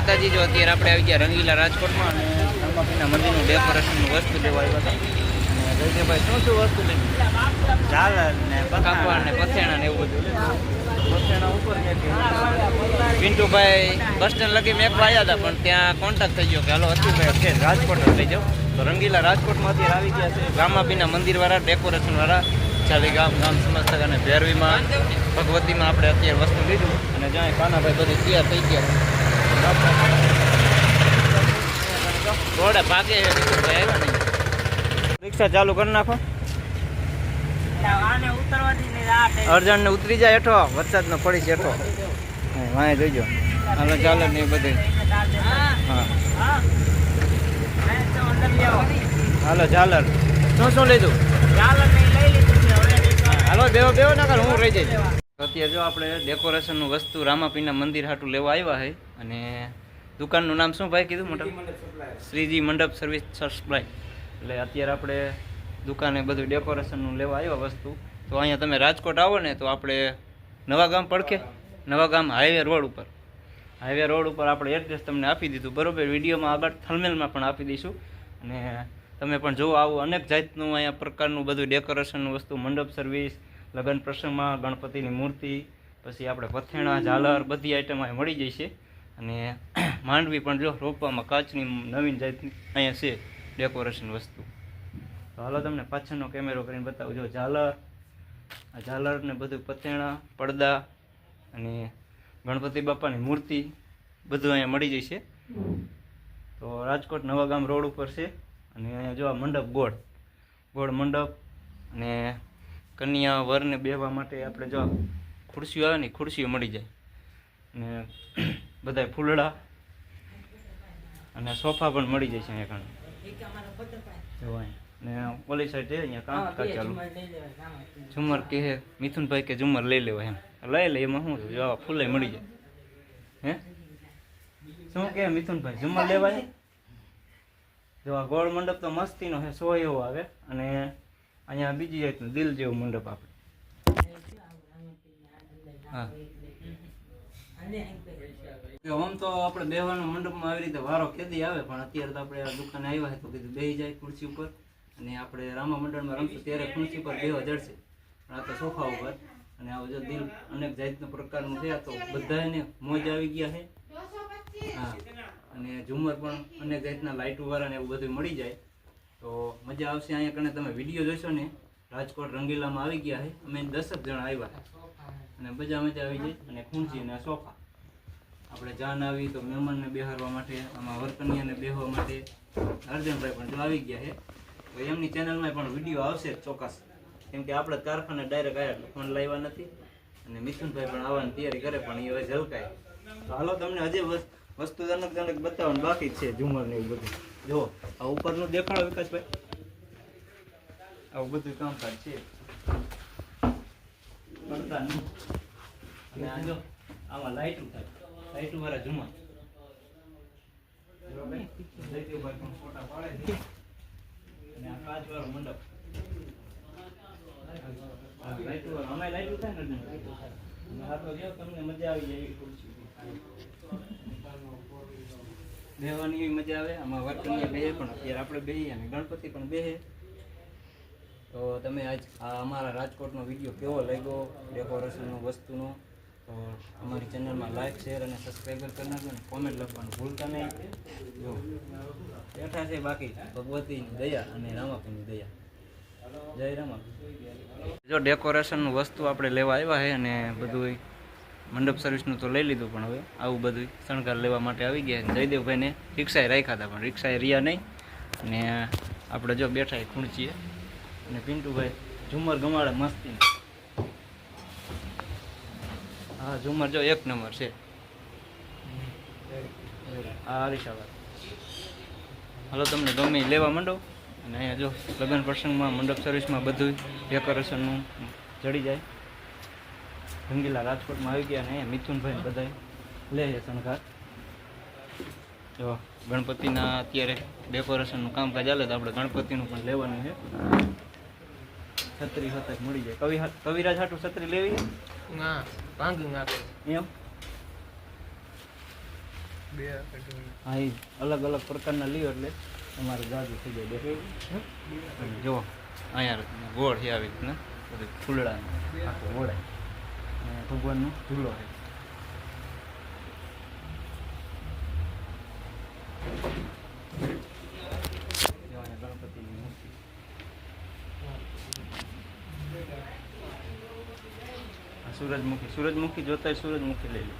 માતાજી જો અત્યારે આપણે આવી ગયા રંગીલા રાજકોટમાં અને રામાપીના મંદિરનું ડેકોરેશનનું વસ્તુ લેવા આવ્યા હતા. અને જયદેવભાઈ શું શું વસ્તુ લઈ ઝાલર ને કાપડ ને પથેણા ને એવું બધું પથેણા ઉપર પિન્ટુભાઈ બસ સ્ટેન્ડ લગી મેકવા આવ્યા હતા પણ ત્યાં કોન્ટેક્ટ થઈ ગયો કે હાલો અતિભાઈ છે રાજકોટ લઈ જાઓ. તો રંગીલા રાજકોટમાં અત્યારે આવી ગયા છે રામાપીના મંદિરવાળા ડેકોરેશનવાળા ચાલી ગામ ગામ સમજતા અને ભેરવીમાં ભગવતીમાં આપણે અત્યારે વસ્તુ લીધું. અને જ્યાં કાનાભાઈ બધી તૈયાર થઈ ગયા. ભાગે નહીં. રિક્ષા ચાલુ કરી નાખો. અર્જણ ને ઉતરી જાય હેઠો વરસાદ નો પડી છે હેઠો. હા, જોઈજો હાલો ચાલો ને એ બધે. હાલો ચાલર શું શું લીધું? હાલો બેવો બેવો ના કર હું રહી જઈશ. અત્યારે જો આપણે ડેકોરેશનનું વસ્તુ રામાપીના મંદિર હાટું લેવા આવ્યા છે અને દુકાનનું નામ શું ભાઈ કીધું મંડપ શ્રીજી મંડપ સર્વિસ સપ્લાય એટલે અત્યારે આપણે દુકાને બધું ડેકોરેશનનું લેવા આવ્યા વસ્તુ. તો અહીંયા તમે રાજકોટ આવો ને તો આપણે નવા ગામ પડખે? નવા ગામ હાઈવે રોડ ઉપર. હાઈવે રોડ ઉપર આપણે એડ્રેસ તમને આપી દીધું. બરોબર વિડીયોમાં આગળ થલમેલમાં પણ આપી દઈશું. અને તમે પણ જુઓ આવું અનેક જાતનું અહીંયા પ્રકારનું બધું ડેકોરેશનનું વસ્તુ મંડપ સર્વિસ લગ્ન પ્રસંગમાં ગણપતિની મૂર્તિ, પછી આપણે પથેણા ઝાલર બધી આઈટમ અહીંયા મળી જશે અને માંડવી પણ જો રોપવામાં કાચની નવીન જાતની અહીંયા છે ડેકોરેશન વસ્તુ. તો હાલો તમને પાછળનો કેમેરો કરીને બતાવું. જો ઝાલર, આ ઝાલર ને બધું પથેણા પડદા અને ગણપતિ બાપાની મૂર્તિ બધું અહીંયા મળી જશે તો રાજકોટ નવા ગામ રોડ ઉપર છે. અને અહીંયા જોવા મંડપ ગોળ ગોળ મંડપ અને કન્યા વરને બેહવા માટે આપણે જો ખુરશીઓ આવે ને ખુરશીઓ મળી જાય. ને બધાય ફૂલડા અને સોફા પણ મળી જાય છે અહીંયા. કણ ને ઓલી સાઈડ અહીંયા કામ ચાલુ. ઝુમર કે મિથુનભાઈ કે ઝુમર લઈ લેવાય એમ. લઈ લે એમાં શું જો ફૂલે મળી જાય. હે? શું કે મિથુનભાઈ ઝુમર લેવાય? જો આ ગોળ મંડપ તો મસ્તીનો છે સો એવો આવે. અને અહીંયા બીજી જાતનું દિલ જેવું મંડપ આપણે. આમ તો આપણે બેહવાનો મંડપમાં આવી રીતે વારો ખેદી આવે, પણ અત્યારે તો આપણે દુકાને આવ્યા તો કીધું બેહી જાય ખુરશી ઉપર અને આપણે રામા મંડળમાં રમશું, ત્યારે ખુરશી ઉપર બેવા જડશે. પણ આ તો સોફા ઉપર. અને આ જો દિલ અનેક જાતના પ્રકારનું આ તો બધાને મોજ આવી ગયા છે. હા. અને ઝુમર પણ અનેક જાતના લાઇટો વાળા ને એવું બધું મળી જાય. તો મજા આવશે અહીંયા કણે તમે વીડિયો જોશો ને, રાજકોટ રંગીલામાં આવી ગયા છે. અમે દસ જ જણા આવ્યા અને મજા મજા આવી જાય. અને ખૂંચી અને સોફા. આપણે જાન આવી તો મહેમાનને બેહારવા માટે, આમાં વર્કનિયાને બેહવા માટે. અર્જનભાઈ પણ જો આવી ગયા છે. તો એમની ચેનલમાં પણ વીડિયો આવશે ચોક્કસ. કેમ કે આપણે કારખાને ડાયરેક્ટ આવ્યા ફોન લાવ્યા નથી. અને મિથુનભાઈ પણ આવવાની તૈયારી કરે પણ એ હવે ઝલકાય. તો હાલો, તમને હજી વસ- વસ્તુ જનક જનક બતાવવાનું બાકી છે ઝુમર ને એવું બધું. જો આ ઉપરનું દેખાડો વિકાસભાઈ. આવું બધું કામકાજ છે. પડદાનું. અને આ જો, આમાં લાઈટ થાય લાઈટ વાળા જુમા? ફોટા પાડે છે. અને મંડપ. આ લાઈટ વાળો આમાંય લાઈટ થાય ને તો જો તમને મજા આવી જાય બેહવાની મજા આવે. આમાં વર્તનીય બેહે પણ અત્યારે આપણે બેહીએ અને ગણપતિ પણ બેહે. તો તમે આજ આ અમારા રાજકોટનો વીડિયો કેવો લાગ્યો? ડેકોરેશનનો, વસ્તુનો? તો અમારી ચેનલમાં લાઈક, શેર અને સબસ્ક્રાઈબર કરી અને કોમેન્ટ લખવાનું ભૂલતા નહીં. જો, બેઠા છે બાકી ભગવતીની દયા અને રામાપીની દયા. જય રામા જો ડેકોરેશનનું વસ્તુ આપણે લેવા આવ્યા છે અને બધું મંડપ સર્વિસનું તો લઈ લીધું પણ હવે આવું બધું શણગાર લેવા માટે આવી ગયા. જયદેવભાઈને રિક્ષાએ રાખ્યા હતા પણ રિક્ષાએ રહ્યા નહીં. ને આપણે જો બેઠા ખૂણચીએ અને પિન્ટુભાઈ ઝુમર ગમાડે મસ્તી હા, ઝુમર જો એક નંબર છે. હા, હરીશાભાઈ. હાલો, તમને ગમે લેવા માંડો. અને અહીંયા જો લગ્ન પ્રસંગમાં, મંડપ સર્વિસમાં બધું ડેકોરેશનનું જડી જાય. રંગીલા રાજકોટમાં આવી ગયા ને અહીંયા મિથુનભાઈ બધા લે છે શણગાર. જો ગણપતિના અત્યારે ડેકોરેશનનું કામકાજ ચાલે તો આપણે ગણપતિનું પણ લેવાનું છે. છત્રી હતક મળી જાય. કવિ કવિરાજ હાટું છત્રી લેવી? ના ભાંગી નાખે. એમ? હા એ અલગ અલગ પ્રકારના લ્યો એટલે તમારે જાદુ થઈ જાય દેખાય જો અહીંયા ગોળ છે આવી રીતના. બધું ફૂલડા આખું ગોળાય ભગવાનનો ધૂલો મૂર્તિ. સૂરજમુખી સૂરજમુખી જોતા સૂરજમુખી લઈ લો.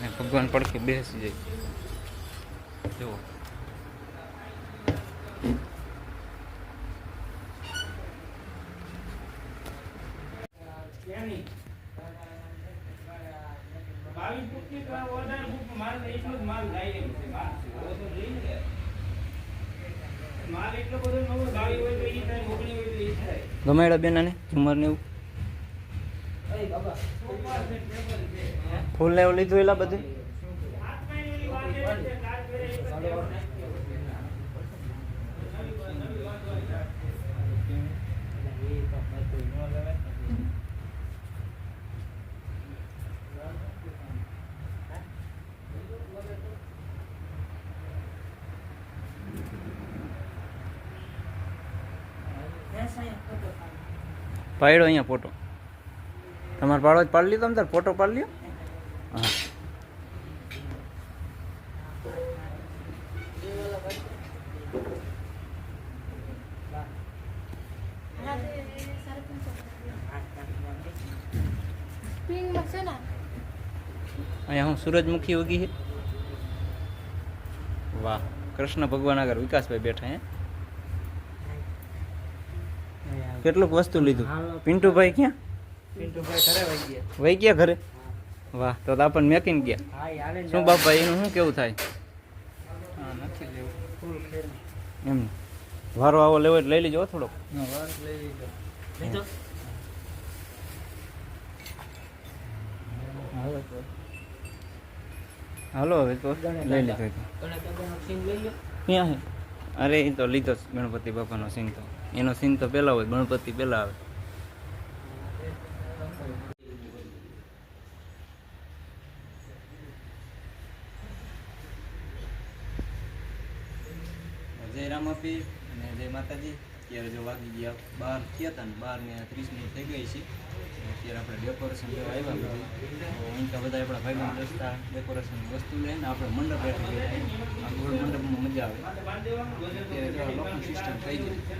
ને ભગવાન પડખે બેસી જાય. જુઓ. ગમાડ્યા બેનાને ઝુમર ને એવું. ફૂલ ને એવું લીધું એલા બધું. પાડ્યો અહીંયા ફોટો. તમારે પાડો જ પાડી લીધો તમે, તાર ફોટો પાડી લ્યો. હા અહીંયા હું સૂરજમુખી ઉગી છે વાહ, કૃષ્ણ ભગવાન આગળ વિકાસભાઈ બેઠા હે. કેટલુંક વસ્તુ લીધું? પિન્ટુભાઈ ક્યાં? વહી ગયા. ઘરે? વાહ તો તો આપણને મેકીને ગયા. શું બાપા એનું શું કેવું થાય? એમ. વારો આવો લેવો એટલે લઈ લેજો હો થોડોક. હાલો હવે તો. લઈ લીધો એ તો. ક્યાં છે અરે એ તો લીધો જ ગણપતિ બાપાનો સિંગ તો. એનો સીન તો પેલા હોય, ગણપતિ પેલા આવે. જય રામાપી અને જય માતાજી. અત્યારે જો વાગી ગયા બાર થયા હતા ને, બાર ને ત્રીસ મિનિટ થઈ ગઈ છે. અત્યારે આપણે ડેકોરેશન લેવા આવ્યા બધું. તો અહીં તો બધા આપણા ભાઈબંધ રસ્તા ડેકોરેશન વસ્તુ લઈને આપણે મંડપ બેઠા ગયા આ ગોળ મંડપમાં મજા આવે લોકલ સિસ્ટમ થઈ જાય.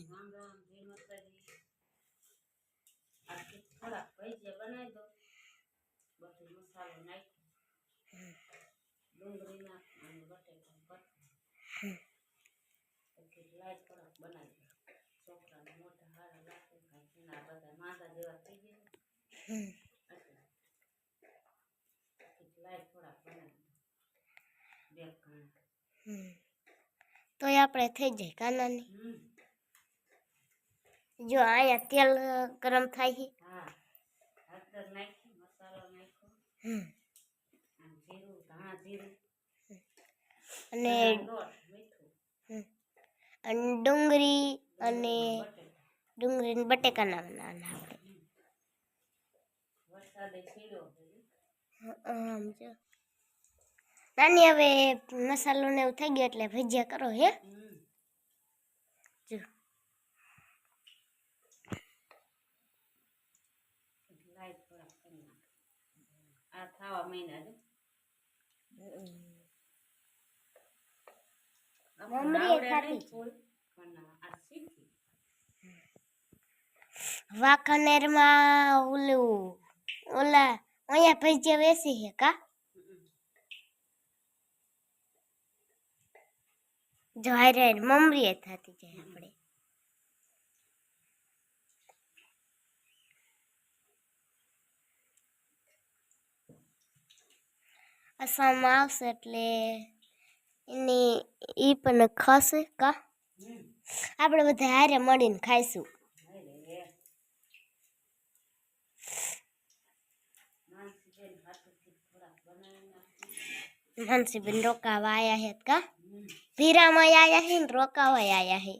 ફૂલ માતાજીને તોય આપણે થઈ જાય કાનાની જો અહીંયા તેલ ગરમ થાય છે. અને. અને ડુંગળી અને ડુંગળી બટેકાના બટેકા નાખવાના આપણે નાની હવે મસાલો ને એવું થઈ ગયો એટલે ભજીયા કરો હે. જો. આ ખાવા મહિના છે મમરી ખાતી છે. પણ આ શીખી વાંકાનેરમાં ઓલું ઓલા અહીંયા ભજીયા વેસી છે કા જો હારે હારે મમરી થતી જાય આપણે અસામાં આવશે એટલે એની એ પણ ખસે કા? આપણે બધા હારે મળીને ખાઈશું. માનસીબેન રોકાવા આયા હે કા? ભીરામાં આયા હે ને રોકાવા આયા હે?